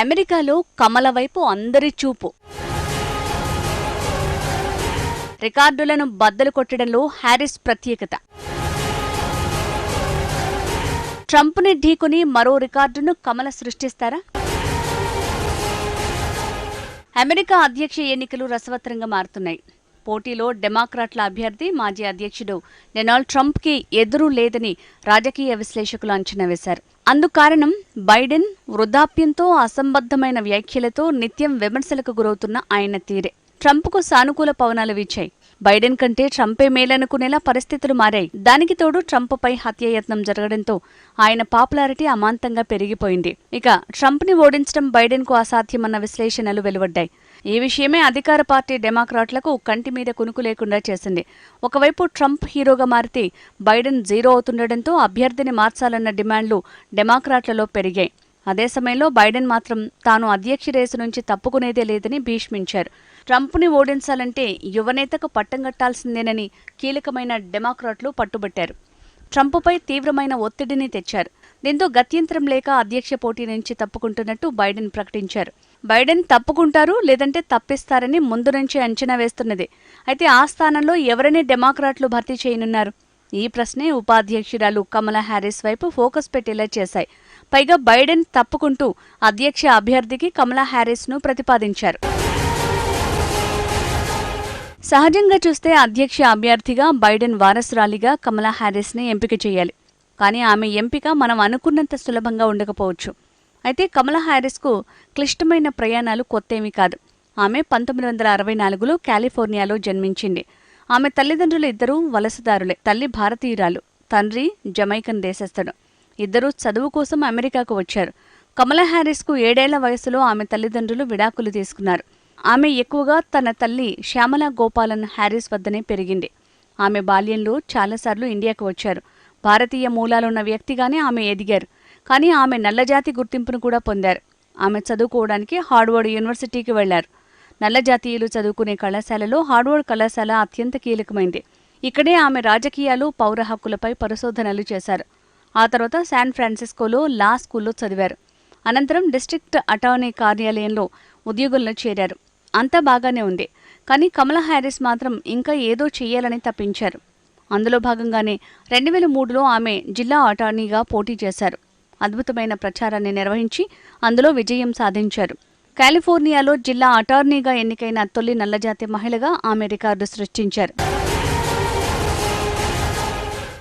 అమెరికాలో కమల వైపు అందరి చూపు. రికార్డులను బద్దలు కొట్టడంలో హ్యారిస్ ప్రత్యేకత. ట్రంప్ని ఢీకొని మరో రికార్డును కమల సృష్టిస్తారా? అమెరికా అధ్యక్ష ఎన్నికలు రసవత్తరంగా మారుతున్నాయి. పోటీలో డెమాక్రాట్ల అభ్యర్థి మాజీ అధ్యక్షుడు. డొనాల్డ్ ట్రంప్కి ఎదురు లేదని రాజకీయ విశ్లేషకులు అంచనా వేశారు. అందుకారణం బైడెన్ వృద్ధాప్యంతో అసంబద్ధమైన వ్యాఖ్యలతో నిత్యం విమర్శలకు గురవుతున్న ఆయన తీరే. ట్రంప్కు సానుకూల పవనాలు వీచాయి. బైడెన్ కంటే ట్రంపే మేలనుకునేలా పరిస్థితులు మారాయి. దానికి తోడు ట్రంప్పై హత్యాయత్నం జరగడంతో ఆయన పాపులారిటీ అమాంతంగా పెరిగిపోయింది. ఇక ట్రంప్ని ఓడించడం బైడెన్కు అసాధ్యమన్న విశ్లేషణలు వెలువడ్డాయి. ఈ విషయమే అధికార పార్టీ డెమోక్రాట్లకు కంటి మీద కునుకు లేకుండా చేసింది. ఒకవైపు ట్రంప్ హీరోగా మారితే బైడెన్ జీరో అవుతుండటంతో అభ్యర్థిని మార్చాలన్న డిమాండ్లు డెమోక్రాట్లలో పెరిగాయి. అదే సమయంలో బైడెన్ మాత్రం తాను అధ్యక్ష రేసు నుంచి తప్పుకునేదే లేదని భీష్మించారు. ట్రంప్ని ఓడించాలంటే యువనేతకు పట్టం కట్టాల్సిందేనని కీలకమైన డెమోక్రాట్లు పట్టుబట్టారు. ట్రంప్పై తీవ్రమైన ఒత్తిడిని తెచ్చారు. దీంతో గత్యంతరం లేక అధ్యక్ష పోటీ నుంచి తప్పుకుంటున్నట్టు బైడెన్ ప్రకటించారు. బైడెన్ తప్పుకుంటారు లేదంటే తప్పిస్తారని ముందు నుంచి అంచనా వేస్తున్నది. అయితే ఆ స్థానంలో ఎవరిని డెమోక్రాట్లు భర్తీ చేయనున్నారు? ఈ ప్రశ్నే ఉపాధ్యక్షురాలు కమలా హ్యారిస్ వైపు ఫోకస్ పెట్టేలా చేశాయి. పైగా బైడెన్ తప్పుకుంటూ అధ్యక్ష అభ్యర్థికి కమలా హ్యారిస్ను ప్రతిపాదించారు. సహజంగా చూస్తే అధ్యక్ష అభ్యర్థిగా బైడెన్ వారసురాలిగా కమలా హ్యారిస్ని ఎంపిక చేయాలి. కానీ ఆమె ఎంపిక మనం అనుకున్నంత సులభంగా ఉండకపోవచ్చు. అయితే కమలా హ్యారిస్కు క్లిష్టమైన ప్రయాణాలు కొత్తేమీ కాదు. ఆమె పంతొమ్మిది వందల అరవై నాలుగులో కాలిఫోర్నియాలో జన్మించింది. ఆమె తల్లిదండ్రులు ఇద్దరూ వలసదారులే తల్లి భారతీయురాలు తండ్రి జమైకన్ దేశస్థుడు. ఇద్దరూ చదువు కోసం అమెరికాకు వచ్చారు. కమలా హ్యారిస్కు ఏడేళ్ళ వయసులో ఆమె తల్లిదండ్రులు విడాకులు తీసుకున్నారు. ఆమె ఎక్కువగా తన తల్లి శ్యామల గోపాలన్ హ్యారిస్ వద్దనే పెరిగింది. ఆమె బాల్యంలో చాలాసార్లు ఇండియాకు వచ్చారు. భారతీయ మూలాలున్న వ్యక్తిగానే ఆమె ఎదిగారు. కానీ ఆమె నల్లజాతి గుర్తింపును కూడా పొందారు. ఆమె చదువుకోవడానికి హార్వర్డ్ యూనివర్సిటీకి వెళ్ళారు నల్లజాతీయులు చదువుకునే కళాశాలలో హార్వర్డ్ కళాశాల అత్యంత కీలకమైంది. ఇక్కడే ఆమె రాజకీయాలు పౌర హక్కులపై పరిశోధనలు చేశారు. ఆ తర్వాత శాన్ ఫ్రాన్సిస్కోలో లా స్కూల్లో చదివారు. అనంతరం డిస్ట్రిక్ట్ అటార్నీ కార్యాలయంలో ఉద్యోగులను చేరారు. అంతా బాగానే ఉంది. కానీ కమలా హ్యారిస్ మాత్రం ఇంకా ఏదో చేయాలని తప్పించారు. అందులో భాగంగానే రెండు వేల మూడులో ఆమె జిల్లా అటార్నీగా పోటీ చేశారు. అద్భుతమైన ప్రచారాన్ని నిర్వహించి అందులో విజయం సాధించారు. కాలిఫోర్నియాలో జిల్లా అటార్నీగా ఎన్నికైన తొలి నల్లజాతి మహిళగా ఆమె రికార్డు సృష్టించారు.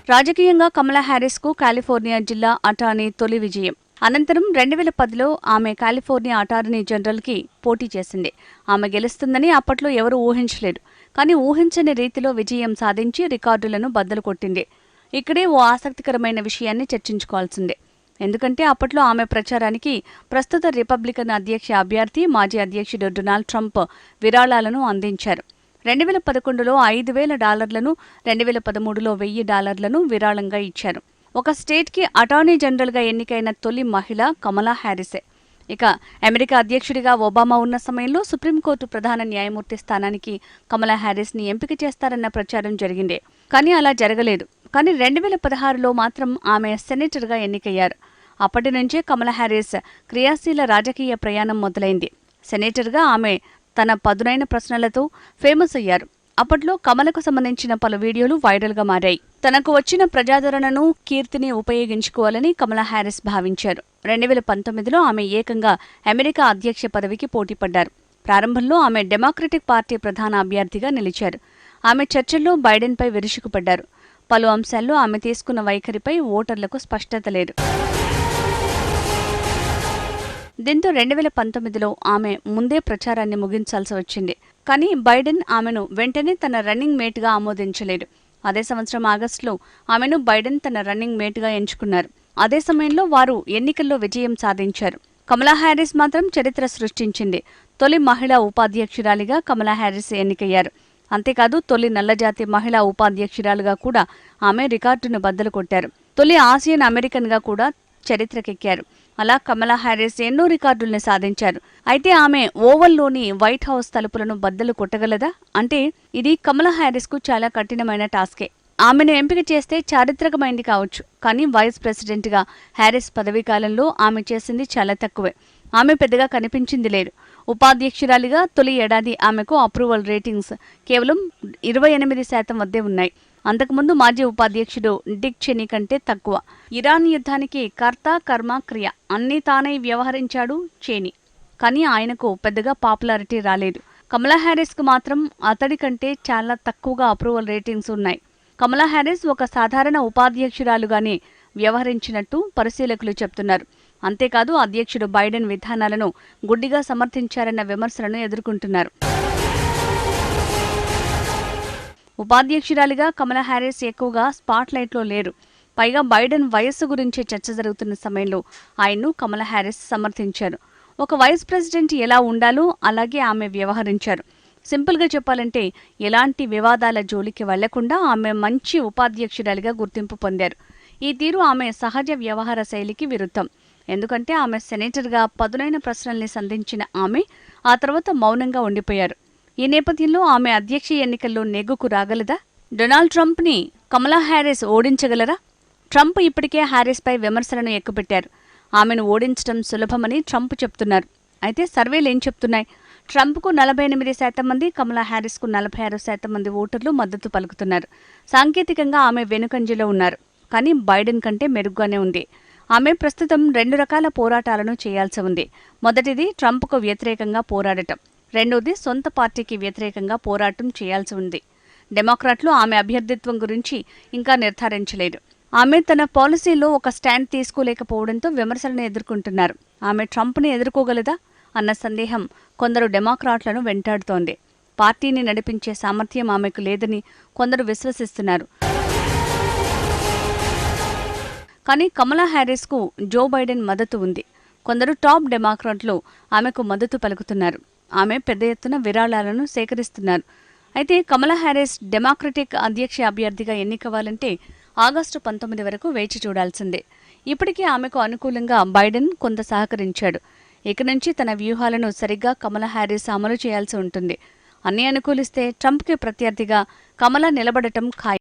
రాజకీయంగా కమలా హ్యారిస్కు కాలిఫోర్నియా జిల్లా అటార్నీ తొలి విజయం. అనంతరం రెండు వేల పదిలో ఆమె కాలిఫోర్నియా అటార్నీ జనరల్కి పోటీ చేసింది. ఆమె గెలుస్తుందని అప్పట్లో ఎవరూ ఊహించలేదు. కానీ ఊహించని రీతిలో విజయం సాధించి రికార్డులను బద్దలు కొట్టింది. ఇక్కడే ఓ ఆసక్తికరమైన విషయాన్ని చర్చించుకోవాల్సిందే. ఎందుకంటే అప్పట్లో ఆమె ప్రచారానికి ప్రస్తుత రిపబ్లికన్ అధ్యక్ష అభ్యర్థి మాజీ అధ్యక్షుడు డొనాల్డ్ ట్రంప్ విరాళాలను అందించారు. రెండు వేల పదకొండులో ఐదు వేల డాలర్లను రెండు వేల పదమూడులో వెయ్యి డాలర్లను విరాళంగా ఇచ్చారు. ఒక స్టేట్కి అటార్నీ జనరల్గా ఎన్నికైన తొలి మహిళ కమలా హ్యారిసే. ఇక అమెరికా అధ్యక్షుడిగా ఒబామా ఉన్న సమయంలో సుప్రీంకోర్టు ప్రధాన న్యాయమూర్తి స్థానానికి కమలా హ్యారిస్ని ఎంపిక చేస్తారన్న ప్రచారం జరిగింది. కానీ అలా జరగలేదు. కానీ రెండు వేల పదహారులో మాత్రం ఆమె సెనేటర్గా ఎన్నికయ్యారు. అప్పటి నుంచే కమలా హ్యారిస్ క్రియాశీల రాజకీయ ప్రయాణం మొదలైంది. సెనేటర్గా ఆమె తన పదునైన ప్రశ్నలతో ఫేమస్ అయ్యారు. అప్పట్లో కమలకు సంబంధించిన పలు వీడియోలు వైరల్గా మారాయి. తనకు వచ్చిన ప్రజాదరణను కీర్తిని ఉపయోగించుకోవాలని కమలా హ్యారిస్ భావించారు. రెండు వేల పంతొమ్మిదిలో ఆమె ఏకంగా అమెరికా అధ్యక్ష పదవికి పోటీపడ్డారు ప్రారంభంలో ఆమె డెమోక్రటిక్ పార్టీ ప్రధాన అభ్యర్థిగా నిలిచారు. ఆమె చర్చల్లో బైడెన్పై విరుచుకుపడ్డారు. పలు అంశాల్లో ఆమె తీసుకున్న వైఖరిపై ఓటర్లకు స్పష్టత లేదు. దీంతో రెండు వేల పంతొమ్మిదిలో ఆమె ముందే ప్రచారాన్ని ముగించాల్సి వచ్చింది. కానీ బైడెన్ ఆమెను వెంటనే తన రన్నింగ్ మేట్గా ఆమోదించలేదు. అదే సంవత్సరం ఆగస్టులో ఆమెను బైడెన్ తన రన్నింగ్ మేట్గా ఎంచుకున్నారు. అదే సమయంలో వారు ఎన్నికల్లో విజయం సాధించారు. కమలా హ్యారిస్ మాత్రం చరిత్ర సృష్టించింది. తొలి మహిళా ఉపాధ్యక్షురాలిగా కమలా హ్యారిస్ ఎన్నికయ్యారు. అంతేకాదు తొలి నల్లజాతి మహిళా ఉపాధ్యక్షురాలుగా కూడా ఆమె రికార్డును బద్దలు కొట్టారు. తొలి ఆసియన్ అమెరికన్గా కూడా చరిత్రకెక్కారు. అలా కమలా హ్యారిస్ ఎన్నో రికార్డుల్ని సాధించారు. అయితే ఆమె ఓవల్లోని వైట్ హౌస్ తలుపులను బద్దలు కొట్టగలదా? అంటే ఇది కమలా హ్యారిస్కు చాలా కఠినమైన టాస్కే. ఆమెను ఎంపిక చేస్తే చారిత్రకమైంది కావచ్చు. కానీ వైస్ ప్రెసిడెంట్గా హ్యారిస్ పదవీ కాలంలో ఆమె చేసింది చాలా తక్కువే. ఆమె పెద్దగా కనిపించింది లేదు. ఉపాధ్యక్షురాలిగా తొలి ఏడాది ఆమెకు అప్రూవల్ రేటింగ్స్ కేవలం ఇరవై ఎనిమిది శాతం వద్దే ఉన్నాయి. అంతకుముందు మాజీ ఉపాధ్యక్షుడు డిక్ చెనీ కంటే తక్కువ. ఇరాన్ యుద్ధానికి కర్త కర్మ క్రియ అన్నీ తానే వ్యవహరించాడు చేని. కానీ ఆయనకు పెద్దగా పాపులారిటీ రాలేదు. కమలా హ్యారిస్కు మాత్రం అతడి కంటే చాలా తక్కువగా అప్రూవల్ రేటింగ్స్ ఉన్నాయి. కమలా హ్యారిస్ ఒక సాధారణ ఉపాధ్యక్షురాలుగానే వ్యవహరించినట్టు పరిశీలకులు చెప్తున్నారు. అంతేకాదు అధ్యక్షుడు బైడెన్ విధానాలను గుడ్డిగా సమర్థించారన్న విమర్శలను ఎదుర్కొంటున్నారు. ఉపాధ్యక్షురాలిగా కమలా హ్యారిస్ ఎక్కువగా స్పాట్లైట్లో లేరు. పైగా బైడెన్ వయస్సు గురించి చర్చ జరుగుతున్న సమయంలో ఆయన్ను కమలా హ్యారిస్ సమర్థించారు. ఒక వైస్ ప్రెసిడెంట్ ఎలా ఉండాలో అలాగే ఆమె వ్యవహరించారు. సింపుల్గా చెప్పాలంటే ఎలాంటి వివాదాల జోలికి వెళ్ళకుండా ఆమె మంచి ఉపాధ్యక్షురాలిగా గుర్తింపు పొందారు. ఈ తీరు ఆమె సహజ వ్యవహార శైలికి విరుద్ధం. ఎందుకంటే ఆమె సెనేటర్గా పదునైన ప్రశ్నల్ని సంధించిన ఆమె ఆ తర్వాత మౌనంగా ఉండిపోయారు. ఈ నేపథ్యంలో ఆమె అధ్యక్ష ఎన్నికల్లో నెగ్గుకు రాగలదా? డొనాల్డ్ ట్రంప్ని కమలా హ్యారిస్ ఓడించగలరా? ట్రంప్ ఇప్పటికే హ్యారిస్పై విమర్శలను ఎక్కుపెట్టారు. ఆమెను ఓడించడం సులభమని ట్రంప్ చెప్తున్నారు. అయితే సర్వేలు ఏం చెప్తున్నాయి? ట్రంప్కు నలభై ఎనిమిది శాతం మంది కమలా హ్యారిస్కు నలభై ఆరు శాతం మంది ఓటర్లు మద్దతు పలుకుతున్నారు. సాంకేతికంగా ఆమె వెనుకంజలో ఉన్నారు. కానీ బైడెన్ కంటే మెరుగ్గానే ఉంది. ఆమె ప్రస్తుతం రెండు రకాల పోరాటాలను చేయాల్సి ఉంది. మొదటిది ట్రంప్కు వ్యతిరేకంగా పోరాడటం. రెండోది సొంత పార్టీకి వ్యతిరేకంగా పోరాటం చేయాల్సి ఉంది. డెమోక్రాట్లు ఆమె అభ్యర్థిత్వం గురించి ఇంకా నిర్ధారించలేదు. ఆమె తన పాలసీలో ఒక స్టాండ్ తీసుకోలేకపోవడంతో విమర్శలను ఎదుర్కొంటున్నారు. ఆమె ట్రంప్ని ఎదుర్కోగలదా అన్న సందేహం కొందరు డెమోక్రాట్లను వెంటాడుతోంది. పార్టీని నడిపించే సామర్థ్యం ఆమెకు లేదని కొందరు విశ్వసిస్తున్నారు. కానీ కమలా హ్యారిస్కు జో బైడెన్ మద్దతు ఉంది. కొందరు టాప్ డెమోక్రాట్లు ఆమెకు మద్దతు పలుకుతున్నారు. ఆమె పెద్ద ఎత్తున విరాళాలను సేకరిస్తున్నారు. అయితే కమలా హ్యారిస్ డెమోక్రటిక్ అధ్యక్ష అభ్యర్థిగా ఎన్నికవ్వాలంటే ఆగస్టు పంతొమ్మిది వరకు వేచి చూడాల్సిందే. ఇప్పటికే ఆమెకు అనుకూలంగా బైడెన్ కొంత సహకరించాడు. ఇక నుంచి తన వ్యూహాలను సరిగ్గా కమలా హ్యారిస్ అమలు చేయాల్సి ఉంటుంది. అన్ని అనుకూలిస్తే ట్రంప్కి ప్రత్యర్థిగా కమలా నిలబడటం ఖాయం.